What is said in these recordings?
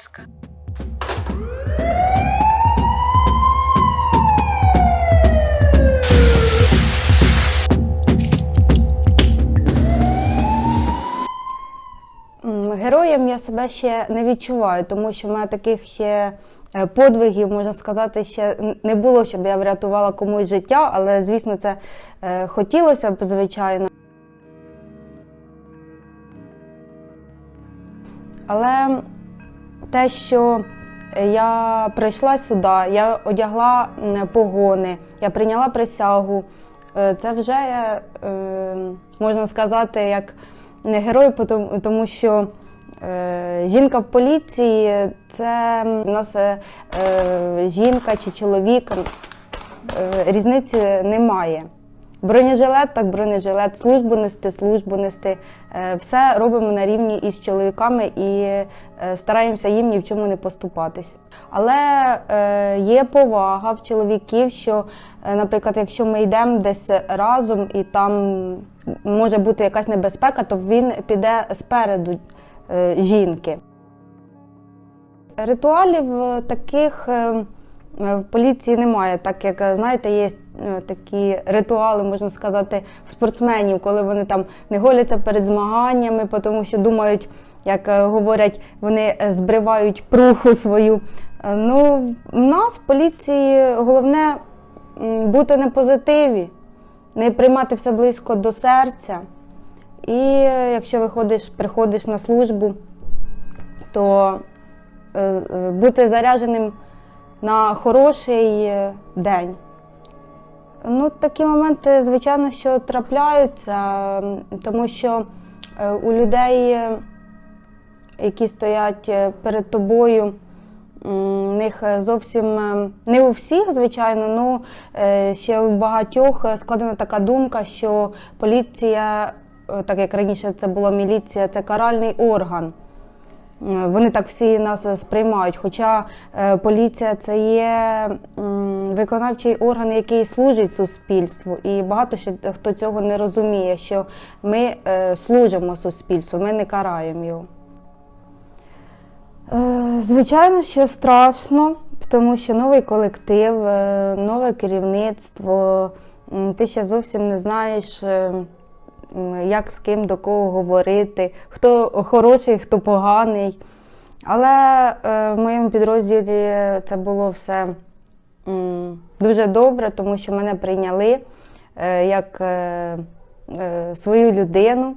ласка. Героєм я себе ще не відчуваю, тому що в мене таких ще е, подвигів, можна сказати, ще не було, щоб я врятувала комусь життя, але, звісно, це е, хотілося б, звичайно. Але те, що я прийшла сюди, я одягла погони, я прийняла присягу, е, це вже е, можна сказати як не герой, тому що е, жінка в поліції це в нас е, е, жінка чи чоловік, е, різниці немає. Бронежилет, так бронежилет, службу нести, службу нести. Е, Все робимо на рівні із чоловіками і е, стараємося їм ні в чому не поступатись. Але е, є повага в чоловіків, що, наприклад, якщо ми йдемо десь разом і там може бути якась небезпека, то він піде спереду жінки. Ритуалів таких в поліції немає, так як е, знаєте, є е, такі ритуали, можна сказати, в спортсменів, коли вони там не голяться перед змаганнями, тому що думають, як е, говорять, вони е, збривають пруху свою. Е, Ну, в нас в поліції головне бути на позитиві, не приймати все близько до серця. І е, якщо виходиш, приходиш на службу, то е, е, бути зарядженим на хороший е, день. Ну, такі моменти, звичайно, що трапляються, тому що е, у людей, е, які стоять перед тобою, в них зовсім не у всіх, звичайно, але ще у багатьох складена така думка, що поліція, так як раніше це була міліція, це каральний орган. Е, Вони так всі нас сприймають. Хоча е, поліція це є виконавчий орган, який служить суспільству, і багато ще хто цього не розуміє, що ми е, служимо суспільству, ми не караємо його. Е, Звичайно, що страшно, тому що новий колектив, е, нове керівництво, ти ще зовсім не знаєш, е, як з ким до кого говорити, хто хороший, хто поганий. Але е, в моєму підрозділі це було все дуже добре, тому що мене прийняли е, як е, свою людину.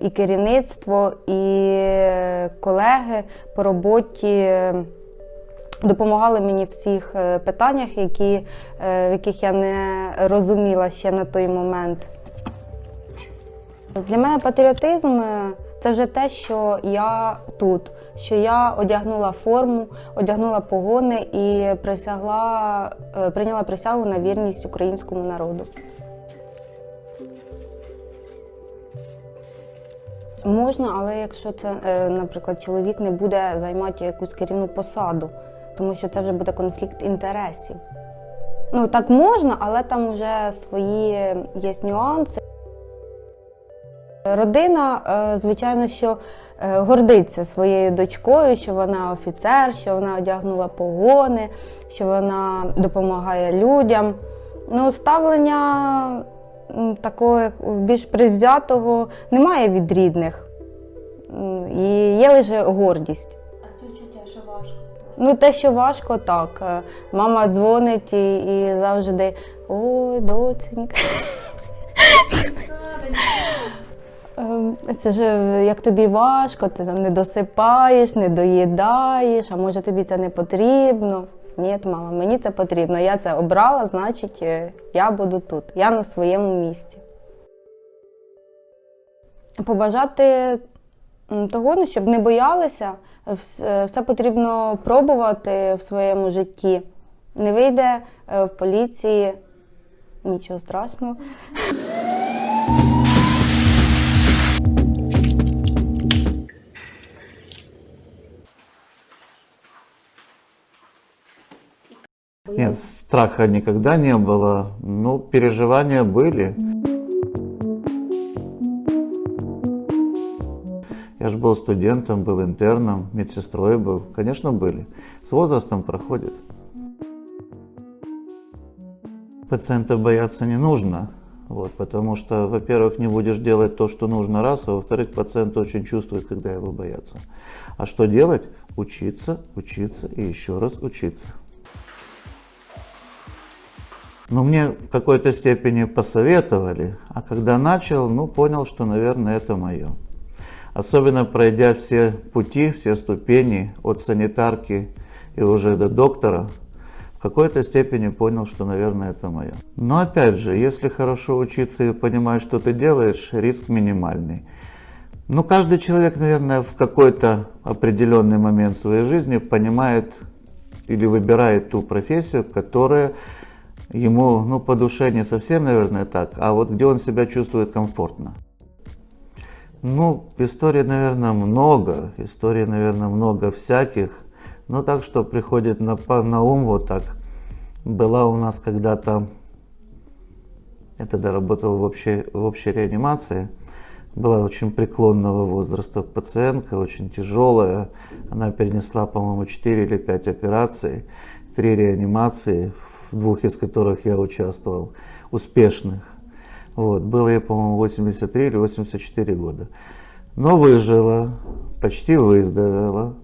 І керівництво, і колеги по роботі допомагали мені в всіх питаннях, які, в яких я не розуміла ще на той момент. Для мене патріотизм е, це вже те, що я тут, що я одягнула форму, одягнула погони і присягла, е, прийняла присягу на вірність українському народу. Можна, але якщо це, е, наприклад, чоловік не буде займати якусь керівну посаду, тому що це вже буде конфлікт інтересів. Ну, так можна, але там вже свої є нюанси. Родина, е, звичайно, що е, гордиться своєю дочкою, що вона офіцер, що вона одягнула погони, що вона допомагає людям. Ну, ставлення такого більш привзятого немає від рідних. І є лише гордість. А співчуття, що важко. Ну, те, що важко, так. Е, Мама дзвонить і, і завжди ой, доценька. Ем, Це ж е, як тобі важко, ти там не досипаєш, не доїдаєш, а може тобі це не потрібно. Ні, мама, мені це потрібно. Я це обрала, значить, е, я буду тут. Я на своєму місці. Побажати того, ну, щоб не боялися, е, все потрібно пробувати в своєму житті. Не вийде в поліції, нічого страшного. Нет, страха никогда не было. Ну, переживания были. Я же был студентом, был интерном, медсестрой был. Конечно, были. С возрастом проходит. Пациента бояться не нужно. Вот, потому что, во-первых, не будешь делать то, что нужно раз, а во-вторых, пациент очень чувствует, когда его боятся. А что делать? Учиться, учиться и еще раз учиться. Ну, мне в какой-то степени посоветовали, а когда начал, ну, понял, что, наверное, это мое. Особенно пройдя все пути, все ступени от санитарки и уже до доктора, в какой-то степени понял, что, наверное, это мое. Но опять же, если хорошо учиться и понимать, что ты делаешь, риск минимальный. Ну, каждый человек, наверное, в какой-то определенный момент своей жизни понимает или выбирает ту профессию, которая ему, ну, по душе не совсем, наверное, так, а вот где он себя чувствует комфортно. Ну, историй, наверное, много, историй, наверное, много всяких, но так, что приходит на, на ум вот так. Была у нас когда-то, я тогда работал в общей, в общей реанимации, была очень преклонного возраста пациентка, очень тяжелая. Она перенесла, по-моему, 4 или 5 операций, 3 реанимации, в двух из которых я участвовал, успешных. Вот. Было ей, по-моему, 83 или 84 года. Но выжила, почти выздоровела.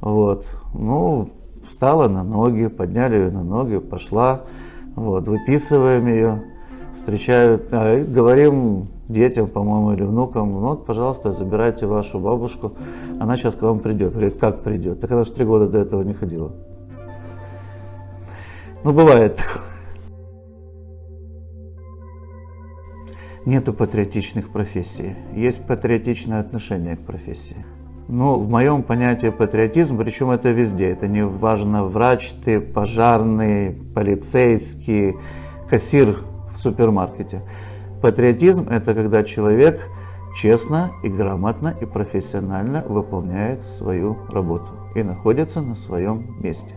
Вот. Ну, встала на ноги, подняли ее на ноги, пошла. Вот. Выписываем ее, встречают, а, говорим детям, по-моему, или внукам, ну вот, пожалуйста, забирайте вашу бабушку, она сейчас к вам придет. Говорит, как придет? Так она же три года до этого не ходила. Ну, бывает такое. Нету патриотичных профессий. Есть патриотичное отношение к профессии. Ну, в моем понятии патриотизм, причем это везде. Это не важно, врач ты, пожарный, полицейский, кассир в супермаркете. Патриотизм – это когда человек честно и грамотно и профессионально выполняет свою работу и находится на своем месте.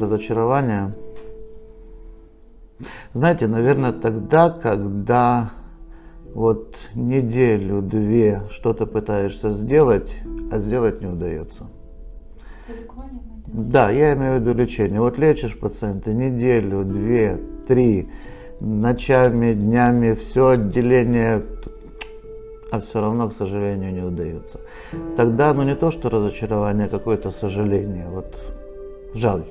Разочарование знаете, наверное, тогда, когда вот неделю-две что-то пытаешься сделать, а сделать не удается. Да, я имею в виду лечение. Вот лечишь пациента неделю, две, три, ночами, днями, все отделение, а все равно, к сожалению, не удается. Тогда, ну не то, что разочарование, а какое-то сожаление. Вот жаль.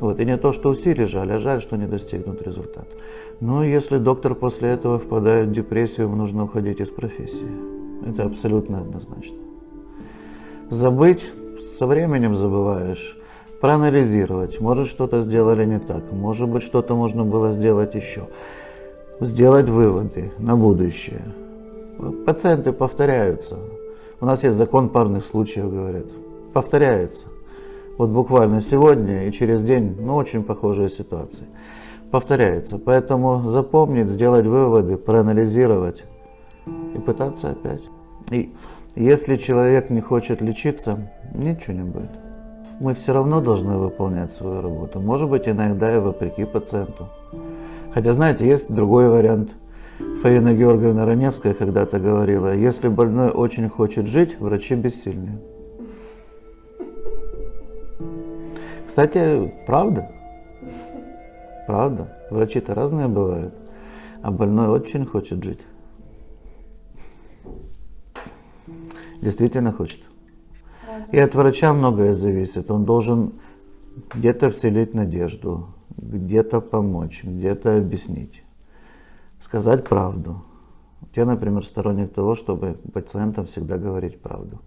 Вот. И не то, что усилий жаль, а жаль, что не достигнут результат. Но если доктор после этого впадает в депрессию, ему нужно уходить из профессии. Это абсолютно однозначно. Забыть со временем забываешь. Проанализировать. Может, что-то сделали не так. Может быть, что-то можно было сделать еще. Сделать выводы на будущее. Пациенты повторяются. У нас есть закон парных случаев, говорят. Повторяются. Вот буквально сегодня и через день, ну, очень похожие ситуации. Повторяется. Поэтому запомнить, сделать выводы, проанализировать и пытаться опять. И если человек не хочет лечиться, ничего не будет. Мы все равно должны выполнять свою работу. Может быть, иногда и вопреки пациенту. Хотя, знаете, есть другой вариант. Фаина Георгиевна Раневская когда-то говорила, если больной очень хочет жить, врачи бессильны. Кстати, правда. Правда. Врачи-то разные бывают. А больной очень хочет жить. Действительно хочет. И от врача многое зависит. Он должен где-то вселить надежду, где-то помочь, где-то объяснить, сказать правду. Я, например, сторонник того, чтобы пациентам всегда говорить правду.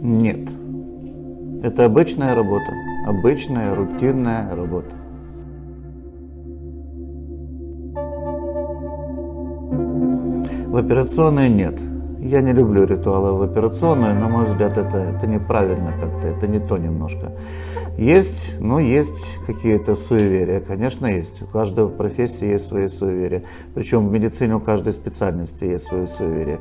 Нет. Это обычная работа, обычная рутинная работа. В операционной нет. Я не люблю ритуалы в операционной, на мой взгляд, это, это неправильно как-то, это не то немножко. Есть, ну, есть какие-то суеверия, конечно, есть. У каждой профессии есть свои суеверия. Причем в медицине у каждой специальности есть свои суеверия.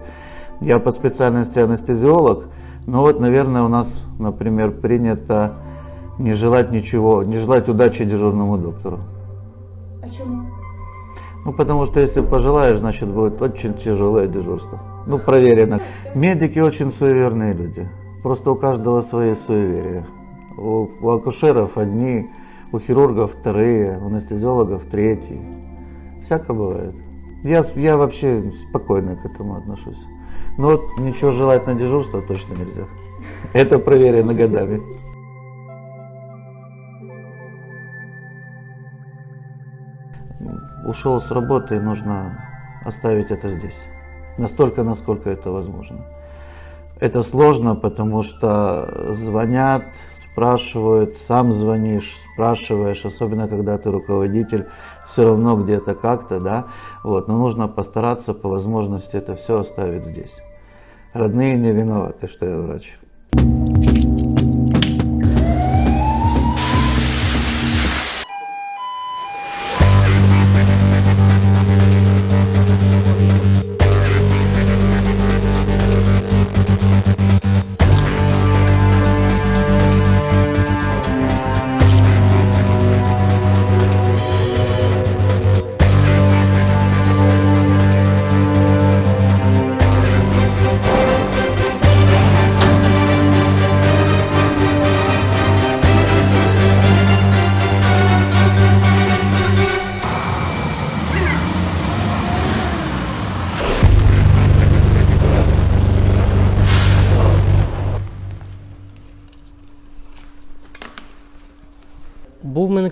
Я по специальности анестезиолог, Ну вот, наверное, у нас, например, принято не желать ничего, не желать удачи дежурному доктору. А чому? Ну, потому что если пожелаешь, значит, будет очень тяжелое дежурство. Ну, проверено. Медики очень суеверные люди. Просто у каждого свои суеверия. У, у акушеров одни, у хирургов вторые, у анестезиологов третьи. Всяко бывает. Я, я вообще спокойно к этому отношусь. Но вот ничего желать на дежурство точно нельзя. Это проверено годами. ушел с работы, нужно оставить это здесь. Настолько, насколько это возможно. Это сложно, потому что звонят, спрашивают, сам звонишь, спрашиваешь, особенно когда ты руководитель, все равно где-то как-то, да, вот, но нужно постараться по возможности это все оставить здесь. Родные не виноваты, что я врач.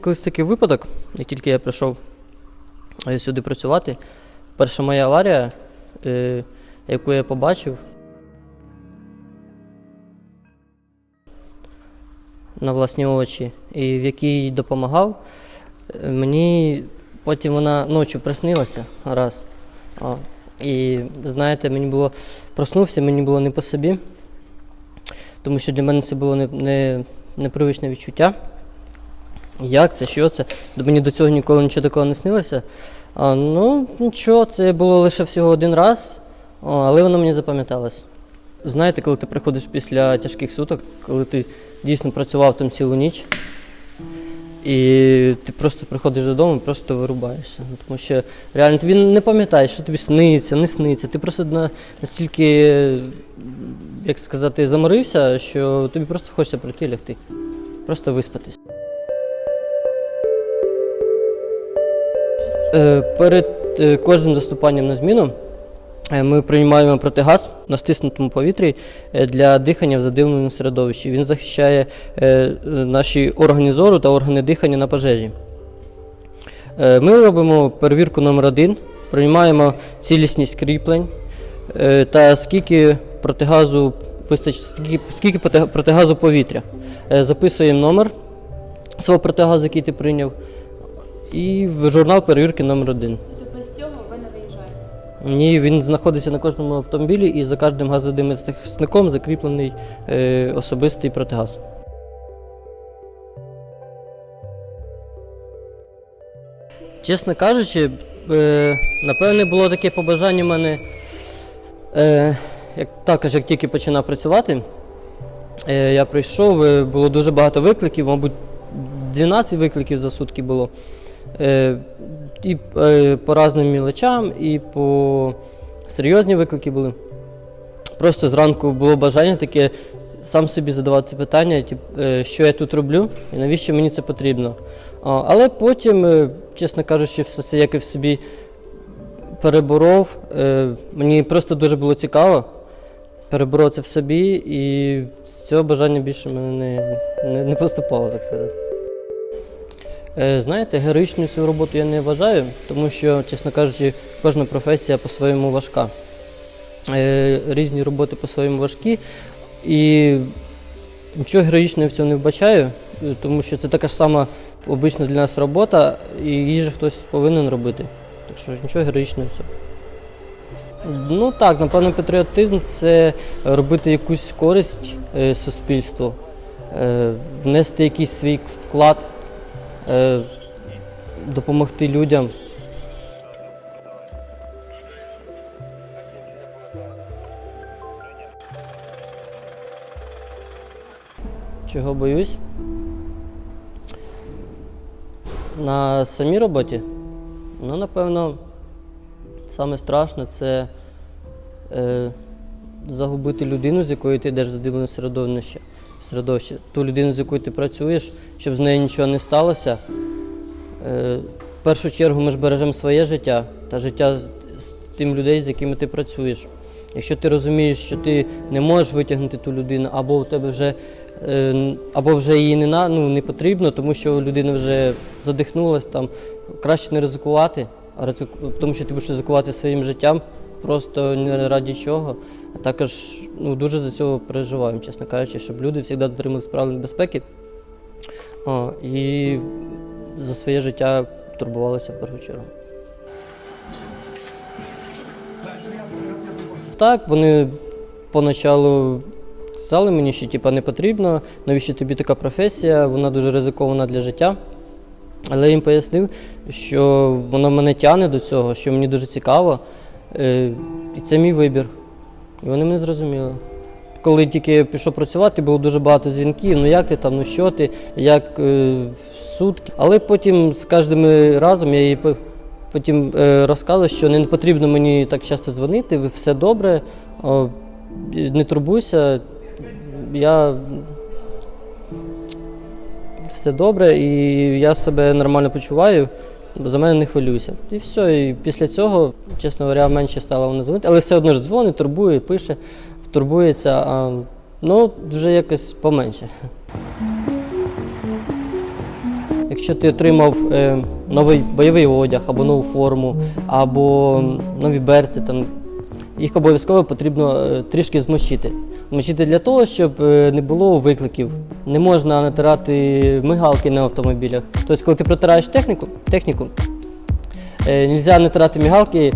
Колись такий випадок, як тільки я прийшов е, сюди працювати. Перша моя аварія, е, яку я побачив на власні очі, і в якій допомагав, е, мені потім вона ночі приснилася раз. А, і знаєте, мені було проснувся, мені було не по собі, тому що для мене це було не, не, непривичне відчуття. Як це, що це? Мені до цього ніколи нічого такого не снилося. А, ну, нічого, це було лише всього один раз, але воно мені запам'яталось. Знаєте, коли ти приходиш після тяжких суток, коли ти дійсно працював там цілу ніч, і ти просто приходиш додому і просто вирубаєшся. Ну, Тому що реально тобі не пам'ятаєш, що тобі сниться, не сниться. Ти просто настільки, як сказати, заморився, що тобі просто хочеться прийти і лягти. Просто виспатись. Перед е, кожним заступанням на зміну е, ми приймаємо протигаз на стиснутому повітрі е, для дихання в задимленому середовищі. Він захищає е, е, наші органи зору та органи дихання на пожежі. Е, Ми робимо перевірку номер один, приймаємо цілісність кріплень е, та скільки протигазу вистачить, скільки, протигазу повітря. Е, Записуємо номер свого протигазу, який ти прийняв, і в журнал перевірки номер один. Тобто без цього ви не виїжджаєте. Ні, він знаходиться на кожному автомобілі і за кожним газовим захисником закріплений е, особистий протигаз. Чесно кажучи, е, напевне, було таке побажання в мене, е, як, також як тільки починав працювати. Е, я прийшов, е, було дуже багато викликів, мабуть, 12 викликів за сутки було. Е, і е, по різним мілочам, і по серйозні виклики були. Просто зранку було бажання таке сам собі задавати це питання, е, що я тут роблю і навіщо мені це потрібно. Але потім, чесно кажучи, все це якось собі переборов. Мені просто дуже було цікаво. Переборов це в собі, і з цього бажання більше мене не, не, не поступало, так сказати. Е, Знаєте, героїчною свою роботу я не вважаю, тому що, чесно кажучи, кожна професія по-своєму важка. Е, Різні роботи по-своєму важкі. І нічого героїчного в цьому не вбачаю, е, тому що це така ж сама обична для нас робота, і її же хтось повинен робити. Так що нічого героїчного в цьому. Ну так, напевно, патріотизм це робити якусь користь суспільству, внести якийсь свій вклад, допомогти людям. Чого боюсь? На самій роботі? Ну, напевно, саме страшне це е, загубити людину, з якою ти йдеш в задивлене середовище, середовище. Ту людину, з якою ти працюєш, щоб з нею нічого не сталося. Е, в першу чергу ми ж бережемо своє життя та життя з, тим людей, з якими ти працюєш. Якщо ти розумієш, що ти не можеш витягнути ту людину, або у тебе вже е, або вже її не, на, ну, не потрібно, тому що людина вже задихнулась, там краще не ризикувати, а тому що ти будеш ризикувати своїм життям просто не раді чого. А також ну, дуже за цього переживаємо, чесно кажучи, щоб люди завжди дотримувалися правил безпеки о, і за своє життя турбувалися в першу чергу. Так, вони поначалу сказали мені, що типа, не потрібно, навіщо тобі така професія, вона дуже ризикована для життя. Але я їм пояснив, що воно мене тягне до цього, що мені дуже цікаво, е, і це мій вибір. І вони мене зрозуміли. Коли тільки пішов працювати, було дуже багато дзвінків, ну як ти там, ну що ти, як е, сутки. Але потім з кожним разом я їй потім е, розказував, що не потрібно мені так часто дзвонити, все добре, о, не турбуйся, я все добре і я себе нормально почуваю, за мене не хвилюйся. І все. І після цього, чесно говоря, менше стало вона дзвонити, але все одно ж дзвонить, турбує, пише, турбується, а ну вже якось поменше. Якщо ти отримав е, новий бойовий одяг або нову форму, або нові берці, там, їх обов'язково потрібно е, трішки змочити. Змочити для того, щоб е, не було викликів. Не можна натирати мигалки на автомобілях. Тобто, коли ти протираєш техніку, техніку е, нельзя натирати мигалки,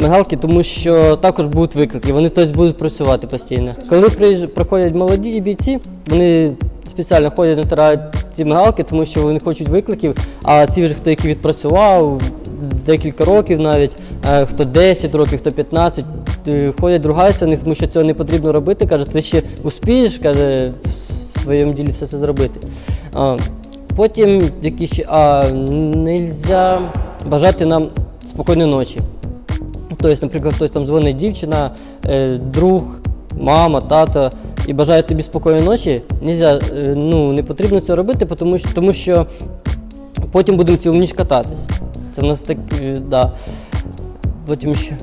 мигалки, тому що також будуть виклики, вони тобто, будуть працювати постійно. Коли приходять молоді бійці, вони спеціально ходять, натирають ці мигалки, тому що вони хочуть викликів, а ці вже хто який відпрацював декілька років навіть, е, хто 10 років, хто 15, е, ходять, ругаються, тому що цього не потрібно робити. Каже, ти ще успієш, каже, в своєму ділі все це зробити. Потім якісь а нельзя бажати нам спокійної ночі. Тобто, наприклад, хтось там дзвонить дівчина, е, друг, мама, тато і бажає тобі спокійної ночі, нельзя, ну, не потрібно це робити, тому що, тому що потім будемо цілу ніч кататись. Це в нас так, е, да. Потім ще.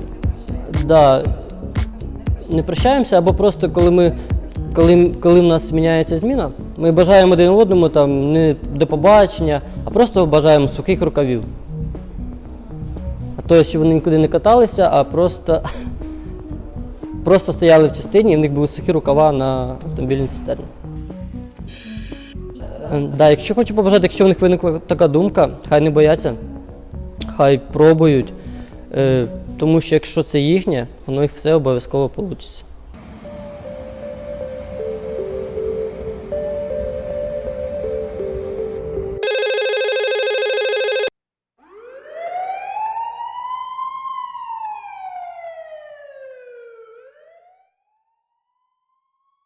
Да. Не прощаємося, або просто коли ми. Коли, коли в нас міняється зміна, ми бажаємо один одному там не до побачення, а просто бажаємо сухих рукавів. А то, що вони нікуди не каталися, а просто, просто стояли в частині, і в них були сухі рукава на автомобільній цистерні. Е, Да, якщо хочу побажати, якщо в них виникла така думка, хай не бояться, хай пробують. Е, тому що якщо це їхнє, воно їх все обов'язково вийде.